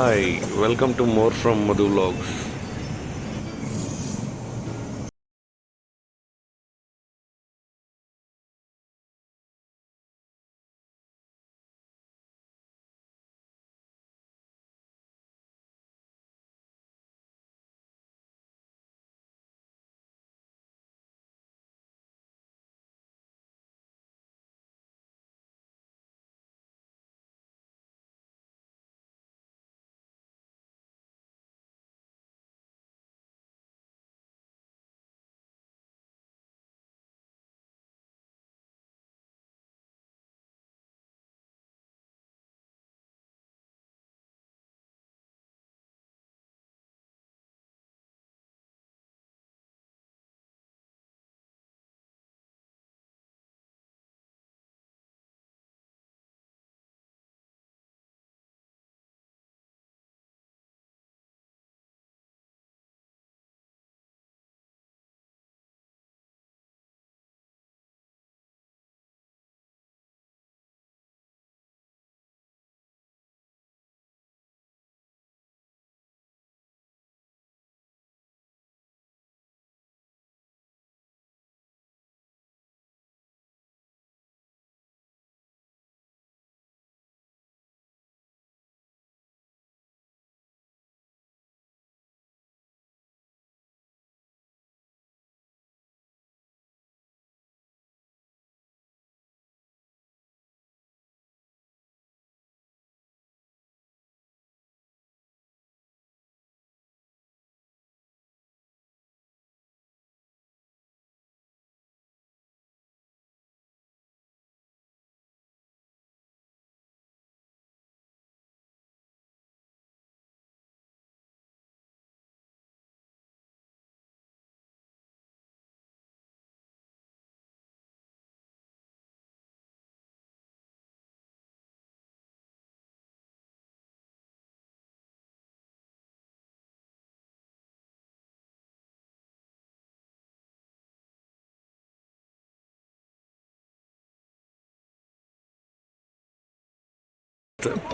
Hi, welcome to more from Madhu Logs.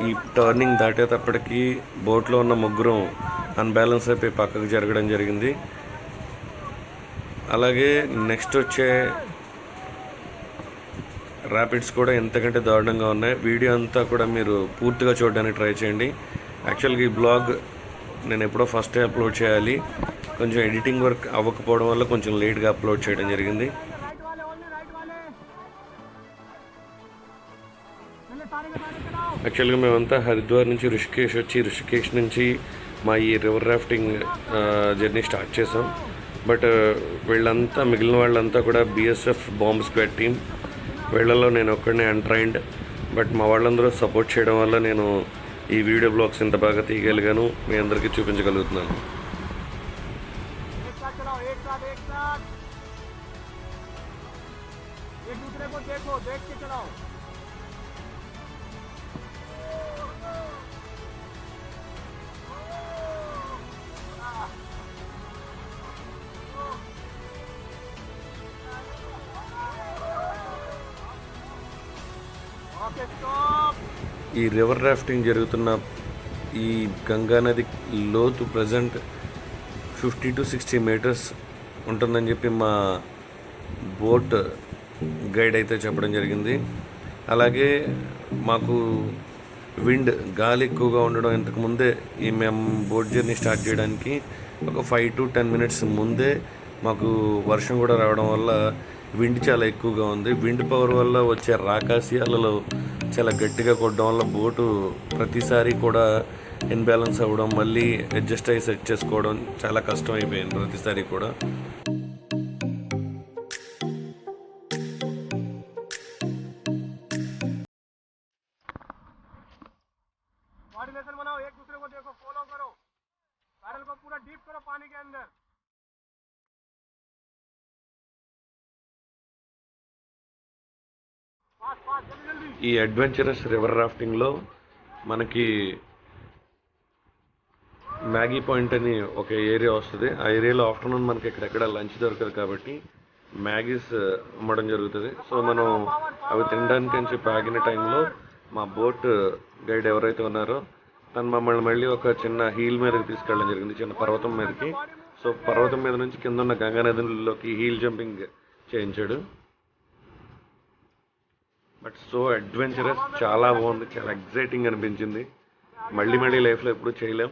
ఈ turning దాటేటప్పటికి బోట్లో ఉన్న ముగ్గురు అన్బ్యాలెన్స్ అయిపోయి పక్కకు జరగడం జరిగింది. అలాగే నెక్స్ట్ వచ్చే ర్యాపిడ్స్ కూడా ఎంతకంటే దారుణంగా ఉన్నాయి. వీడియో అంతా కూడా మీరు పూర్తిగా చూడడానికి ట్రై చేయండి. యాక్చువల్గా ఈ బ్లాగ్ నేను ఎప్పుడో ఫస్ట్ అప్లోడ్ చేయాలి. కొంచెం ఎడిటింగ్ వర్క్ అవ్వకపోవడం వల్ల కొంచెం లేట్గా అప్లోడ్ చేయడం జరిగింది. యాక్చువల్గా మేమంతా హరిద్వార్ నుంచి రిషికేష్ వచ్చి రిషికేష్ నుంచి మా ఈ రివర్ రాఫ్టింగ్ ఆ, జర్నీ స్టార్ట్ చేసాం బట్ వీళ్ళంతా మిగిలిన వాళ్ళంతా కూడా బీఎస్ఎఫ్ బాంబ్ స్క్వాడ్ టీం వీళ్ళలో నేను ఒక్కడినే అన్ట్రైన్డ్ బట్ మా వాళ్ళందరూ సపోర్ట్ చేయడం వల్ల నేను ఈ వీడియో బ్లాగ్స్ ఇంత బాగా తీయగలిగాను మీ అందరికీ చూపించగలుగుతున్నాను एक साथ चलाओ एक साथ एक साथ एक दूसरे को देखो देख के चलाओ ఈ రివర్ రాఫ్టింగ్ జరుగుతున్న ఈ గంగా నది లోతు present fifty to sixty meters ఉంటుందని చెప్పి మా బోట్ గైడ్ అయితే చెప్పడం జరిగింది. అలాగే మాకు విండ్ గాలి ఎక్కువగా ఉండడం ఇంతకు ముందే ఈ మేము బోట్ జర్నీ స్టార్ట్ చేయడానికి ఒక ఫైవ్ టు టెన్ మినిట్స్ ముందే మాకు వర్షం కూడా రావడం వల్ల విండ్ చాలా ఎక్కువగా ఉంది. విండ్ పవర్ వల్ల వచ్చే రాకాసి అలలు చాలా గట్టిగా కొట్టడం వల్ల బోటు ప్రతిసారి కూడా ఇన్బ్యాలెన్స్ అవ్వడం మళ్ళీ అడ్జస్ట్ అయ్యి సెట్ చేసుకోవడం చాలా కష్టం అయిపోయింది ప్రతిసారి కూడా. ఈ అడ్వెంచరస్ రివర్ రాఫ్టింగ్లో మనకి మ్యాగీ పాయింట్ అని ఒక ఏరియా వస్తుంది. ఆ ఏరియాలో ఆఫ్టర్నూన్ మనకి ఎక్కడెక్కడ లంచ్ దొరకదు కాబట్టి మ్యాగీస్ అమ్మడం జరుగుతుంది. సో మనం అవి తినడానికి అని చెప్పి ఆగిన టైంలో మా బోట్ గైడ్ ఎవరైతే ఉన్నారో తను మమ్మల్ని మళ్ళీ ఒక చిన్న హీల్ మీదకి తీసుకెళ్ళడం జరిగింది చిన్న పర్వతం మీదకి. సో పర్వతం మీద నుంచి కింద ఉన్న గంగా నదిలోకి హీల్ జంపింగ్ చేయించాడు. బట్ సో అడ్వెంచరస్ చాలా బాగుంది చాలా ఎగ్జైటింగ్ అనిపించింది మళ్ళీ మళ్ళీ లైఫ్లో ఎప్పుడూ చేయలేం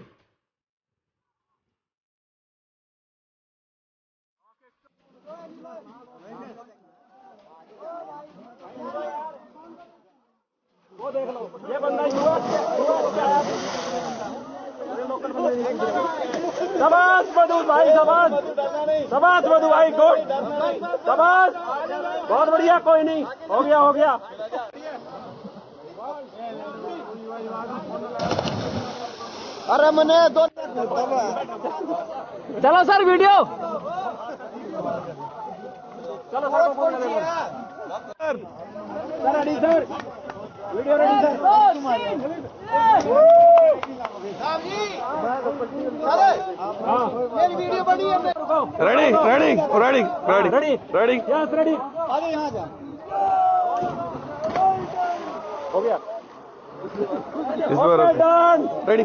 ये बंदा युवा शाबाश मधु भाई शाबाश शाबाश मधु भाई गुड शाबाश बहुत बढ़िया कोई नहीं हो गया हो गया अरे मैंने दो चलो सर वीडियो। चलो sir sir ready sir. Video ready sir. मेरी वीडियो बनी है ready ready ready ready ready ready yes ready अरे यहाँ जा। हो गया। इस बार रेडी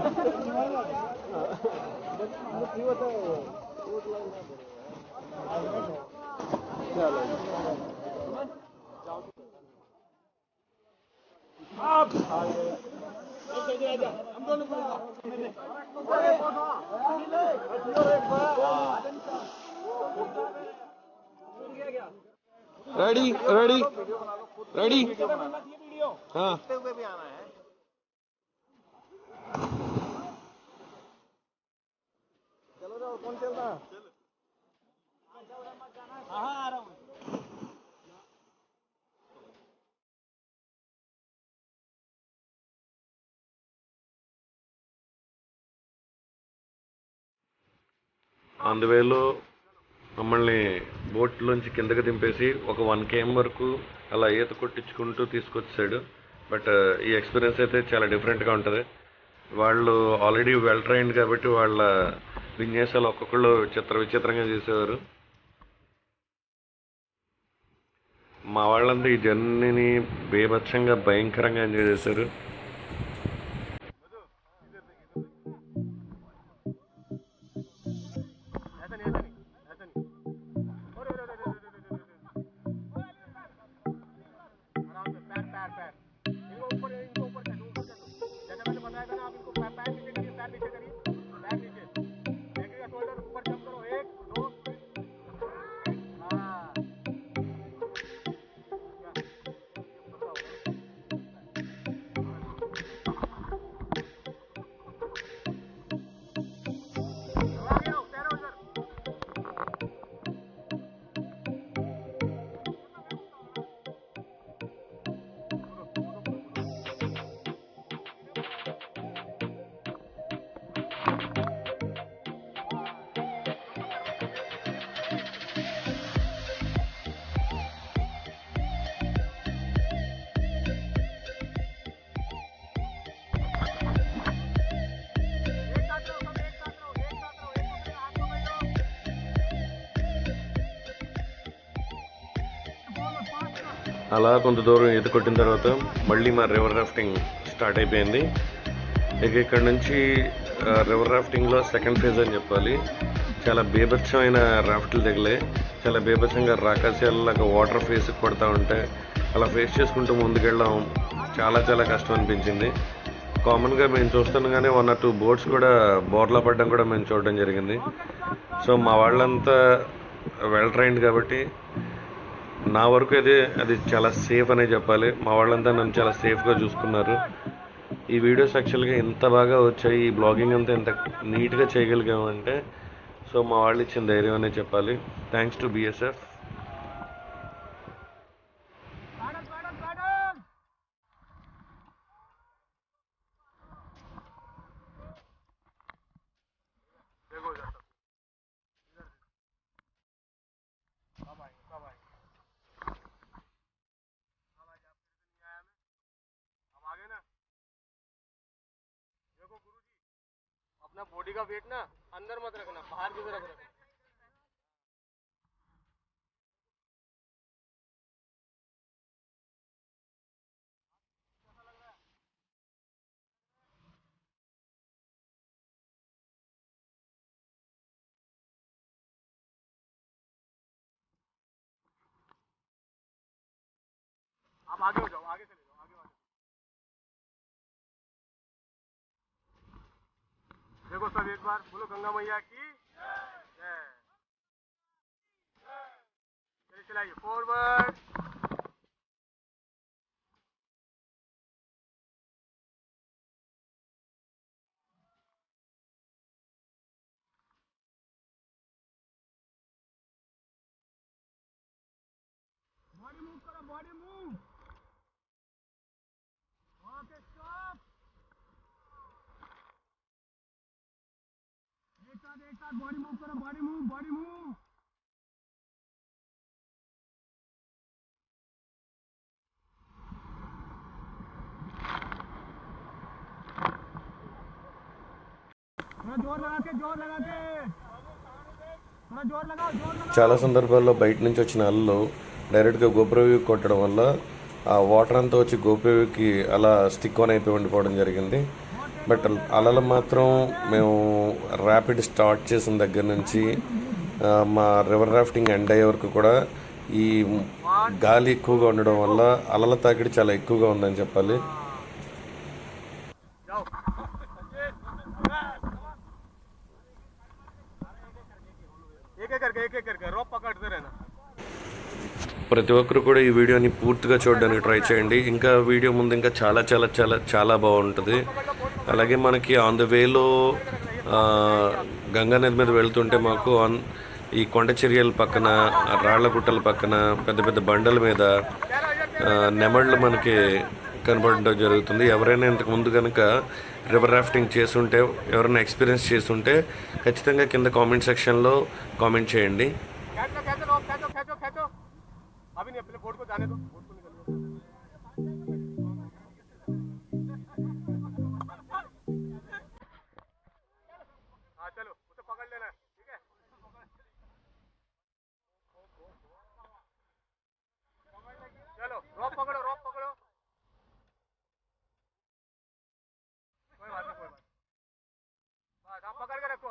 रेडी रेडी रेडी हाँ। One, okay. डन అందువేలో మమ్మల్ని బోట్లోంచి కిందకి దింపేసి ఒక వన్ కేఎం వరకు అలా ఈత కొట్టించుకుంటూ తీసుకొచ్చాడు బట్ ఈ ఎక్స్పీరియన్స్ అయితే చాలా డిఫరెంట్గా ఉంటుంది వాళ్ళు ఆల్రెడీ వెల్ ట్రైన్డ్ కాబట్టి వాళ్ళ విన్యాసాలు ఒక్కొక్కళ్ళు చిత్ర విచిత్రంగా చేసేవారు. మా వాళ్ళంతా ఈ జర్నీని భీభత్సంగా భయంకరంగా ఎంజాయ్ చేశారు. అలా కొంత దూరం ఈత కొట్టిన తర్వాత మళ్ళీ మా రివర్ రాఫ్టింగ్ స్టార్ట్ అయిపోయింది. ఇక ఇక్కడ నుంచి రివర్ రాఫ్టింగ్లో సెకండ్ ఫేజ్ అని చెప్పాలి. చాలా బీభత్సమైన రాఫ్ట్లు దిగలే. చాలా బీభత్సంగా రాకాశాలలాగా వాటర్ ఫేస్ కొడతా ఉంటే అలా ఫేస్ చేసుకుంటూ ముందుకెళ్ళడం చాలా చాలా కష్టం అనిపించింది. కామన్గా మేము చూస్తుండగానే వన్ ఆర్ టూ బోట్స్ కూడా బోర్లా పడడం కూడా మేము చూడడం జరిగింది. సో మా వాళ్ళంతా వెల్ ట్రైన్డ్ కాబట్టి నా వరకు అయితే అది చాలా సేఫ్ అనే చెప్పాలి. మా వాళ్ళంతా నన్ను చాలా సేఫ్గా చూసుకున్నారు. ఈ వీడియోస్ యాక్చువల్గా ఎంత బాగా వచ్చాయి. ఈ బ్లాగింగ్ అంతా ఎంత నీట్గా చేయగలిగామంటే సో మా వాళ్ళు ఇచ్చిన ధైర్యం అనే చెప్పాలి. థ్యాంక్స్ టు బీఎస్ఎఫ్ अपना बॉडी का वेट ना अंदर मत रखना, बाहर की तरफ़ रखना। आप आगे हो जाओ। देखो सब एक बार बोलो गंगा मैया की। जय। चलिए चलाइए फॉरवर्ड బాడీ మూవ్ కరో బాడీ మూవ్ బాడీ మూవ్ చాలా సందర్భాల్లో బయట నుంచి వచ్చిన అల్లు డైరెక్ట్గా గోప్రవ్యూకి కొట్టడం వల్ల ఆ వాటర్ అంతా వచ్చి గోప్రవ్యూకి అలా స్టిక్ ఆన్ అయిపోయి ఉండిపోవడం జరిగింది. బట్ అలలు మాత్రం మేము ర్యాపిడ్ స్టార్ట్ చేసిన దగ్గర నుంచి మా రివర్ రాఫ్టింగ్ ఎండ్ అయ్యే వరకు కూడా ఈ గాలి ఎక్కువగా ఉండడం వల్ల అలల తాకిడి చాలా ఎక్కువగా ఉందని చెప్పాలి. ప్రతి ఒక్కరు కూడా ఈ వీడియోని పూర్తిగా చూడడానికి ట్రై చేయండి. ఇంకా వీడియో ముందు ఇంకా చాలా చాలా చాలా చాలా బాగుంటుంది. అలాగే మనకి ఆన్ ద వేలో గంగా నది మీద వెళ్తుంటే మాకు ఆన్ ఈ కొండ చర్యల పక్కన రాళ్ళ గుట్టల పక్కన పెద్ద పెద్ద బండల మీద నెమళ్ళు మనకి కనపడడం జరుగుతుంది. ఎవరైనా ఇంతకు ముందు కనుక రివర్ రాఫ్టింగ్ చేస్తుంటే ఎవరైనా ఎక్స్పీరియన్స్ చేస్తుంటే ఖచ్చితంగా కింద కామెంట్ సెక్షన్లో కామెంట్ చేయండి. खींच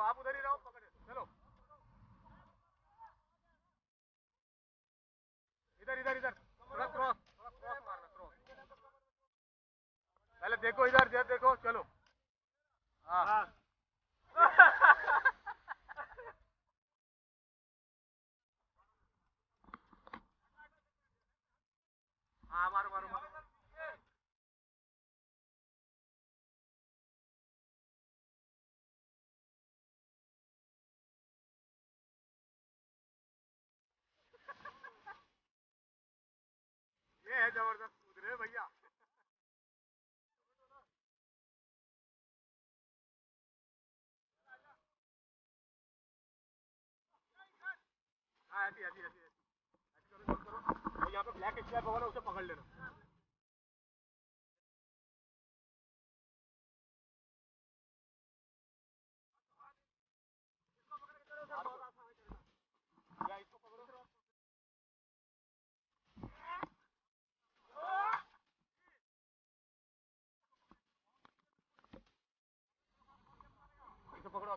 आप उधर ही रहो, पकड़े चलो। इधर इधर इधर। थोड़ा क्रॉस थोड़ा क्रॉस मारना क्रॉस पहले देखो इधर इधर देखो, चलो। हाँ। है ज़बरदस्त कूद भैया। हाँ, यहाँ पे ब्लैक स्ट्रैप होगा ना उसे पकड़ लेना।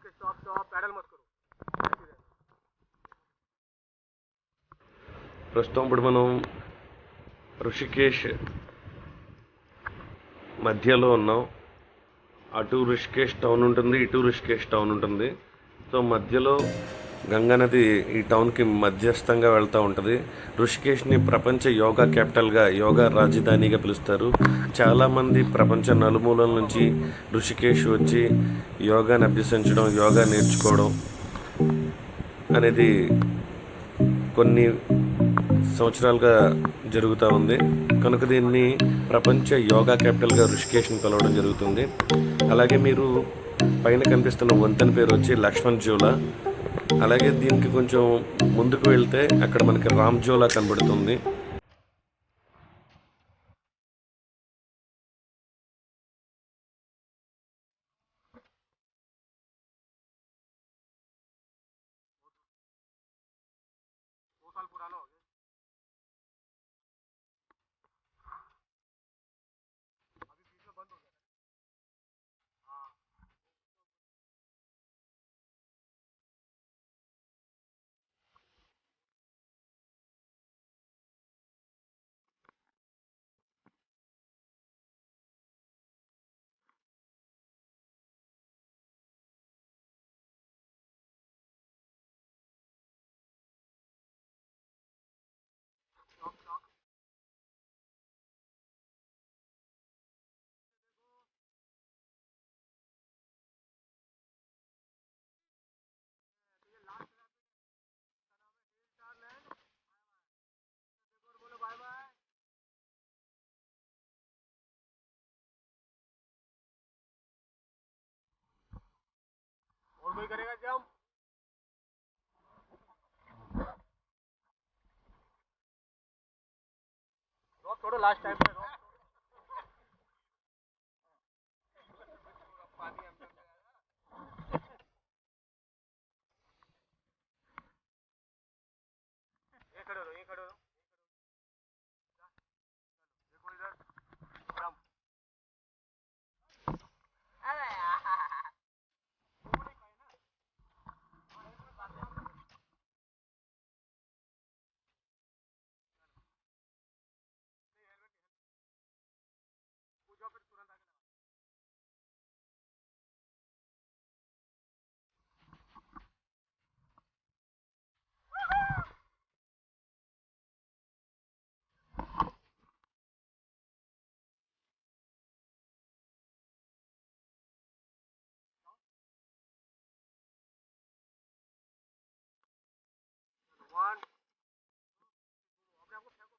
ఓకే స్టాప్ స్టాప్ మోసుకోరు. ప్రస్తుతం ఇప్పుడు మనం ఋషికేష్ మధ్యలో ఉన్నాం. అటు ఋషికేష్ టౌన్ ఉంటుంది ఇటు ఋషికేష్ టౌన్ ఉంటుంది. సో మధ్యలో గంగా నది ఈ టౌన్కి మధ్యస్థంగా వెళ్తూ ఉంటుంది. ఋషికేశ్ని ప్రపంచ యోగా క్యాపిటల్గా యోగా రాజధానిగా పిలుస్తారు. చాలామంది ప్రపంచ నలుమూలల నుంచి ఋషికేశ్ వచ్చి యోగాని అభ్యసించడం యోగా నేర్చుకోవడం అనేది కొన్ని సంవత్సరాలుగా జరుగుతూ ఉంది. కనుక దీన్ని ప్రపంచ యోగా క్యాపిటల్గా ఋషికేశ్ని కలవడం జరుగుతుంది. అలాగే మీరు పైన కనిపిస్తున్న వంతెన పేరు వచ్చి లక్ష్మణ్ జూలా అలాగే దీనికి కొంచెం ముందుకు వెళ్తే అక్కడ మనకి రామ్ జోలా కనబడుతుంది. करेगा जंप ड्रॉप छोड़ो लास्ट टाइम पे ड्रॉप ये खड़े रहो ये खड़े रहो देखो इधर जंप पूछो फिर तुरंत आगे लगा वन अपने आप को फेंको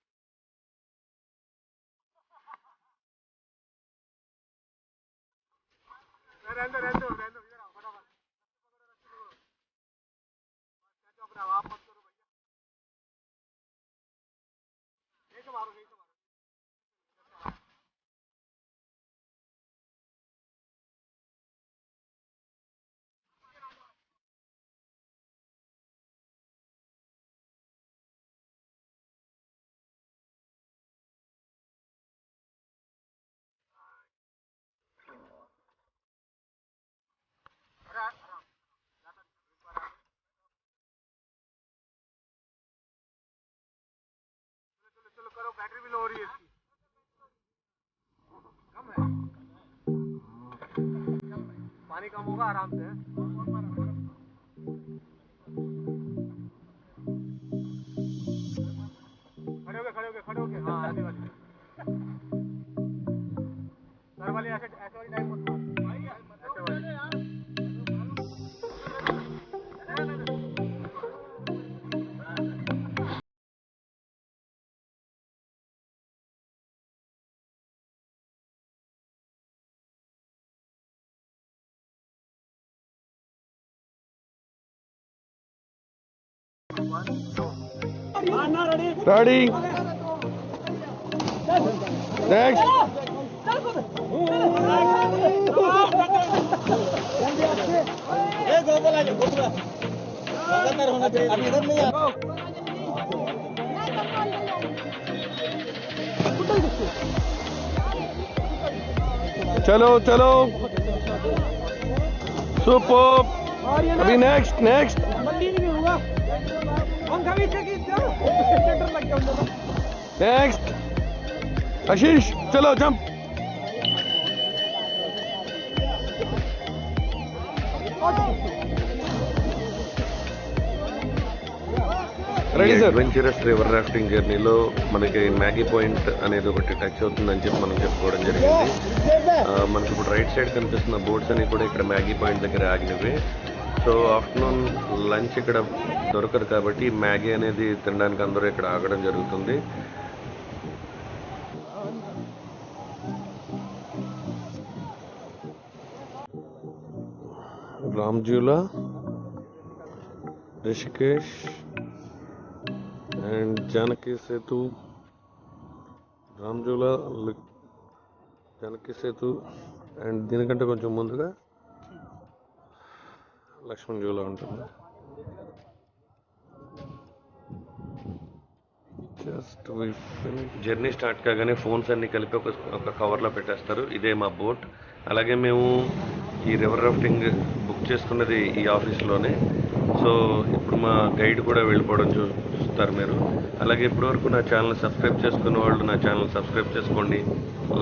रहने दो रहने दो रहने दो इधर आओ फटाफट कैच अपना आप मत करो भैया यही तो मारो यही तो मारो अरे आराम ज़्यादा नहीं, एक बार आगे चलो बैटरी भी लो हो रही है इसकी। कम है। पानी कम होगा आराम से खड़े हो गए, खड़े हो गए, खड़े हो गए। हाँ आगे वाली सर वाली ऐसे Ready? Next. चलो चलो सुपर अभी नेक्स्ट नेक्स्ट నెక్స్ట్ ఆశీష్ చలో జంప్ అడ్వెంచరస్ రివర్ రాఫ్టింగ్ జర్నీలో మనకి మ్యాగీ పాయింట్ అనేది ఒకటి టచ్ అవుతుందని చెప్పి మనం చెప్పుకోవడం జరిగింది. మనకి ఇప్పుడు రైట్ సైడ్ కనిపిస్తున్న బోట్స్ అనేవి కూడా ఇక్కడ మ్యాగీ పాయింట్ దగ్గర ఆగినవి. సో ఆఫ్టర్నూన్ లంచ్ ఇక్కడ దొరకదు కాబట్టి మ్యాగీ అనేది తినడానికి అందరూ ఇక్కడ ఆగడం జరుగుతుంది. రామ్జూలా రిషికేష్ అండ్ జానకి సేతు. రామ్జూలా లి- జానకి సేతు అండ్ దీనికంటే కొంచెం ముందుగా లక్ష్మణ్ జూలో ఉంటుంది. జస్ట్ జర్నీ స్టార్ట్ కాగానే ఫోన్స్ అన్నీ కలిపి ఒక ఒక కవర్లో పెట్టేస్తారు. ఇదే మా బోట్. అలాగే మేము ఈ రివర్ రాఫ్టింగ్ బుక్ చేసుకున్నది ఈ ఆఫీస్లోనే. సో ఇప్పుడు మా గైడ్ కూడా వెళ్ళిపోవడం చూ చూస్తారు మీరు. అలాగే ఇప్పటివరకు నా ఛానల్ సబ్స్క్రైబ్ చేసుకున్న వాళ్ళు నా ఛానల్ సబ్స్క్రైబ్ చేసుకోండి.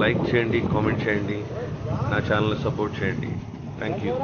లైక్ చేయండి కామెంట్ చేయండి. నా ఛానల్ సపోర్ట్ చేయండి. Thank you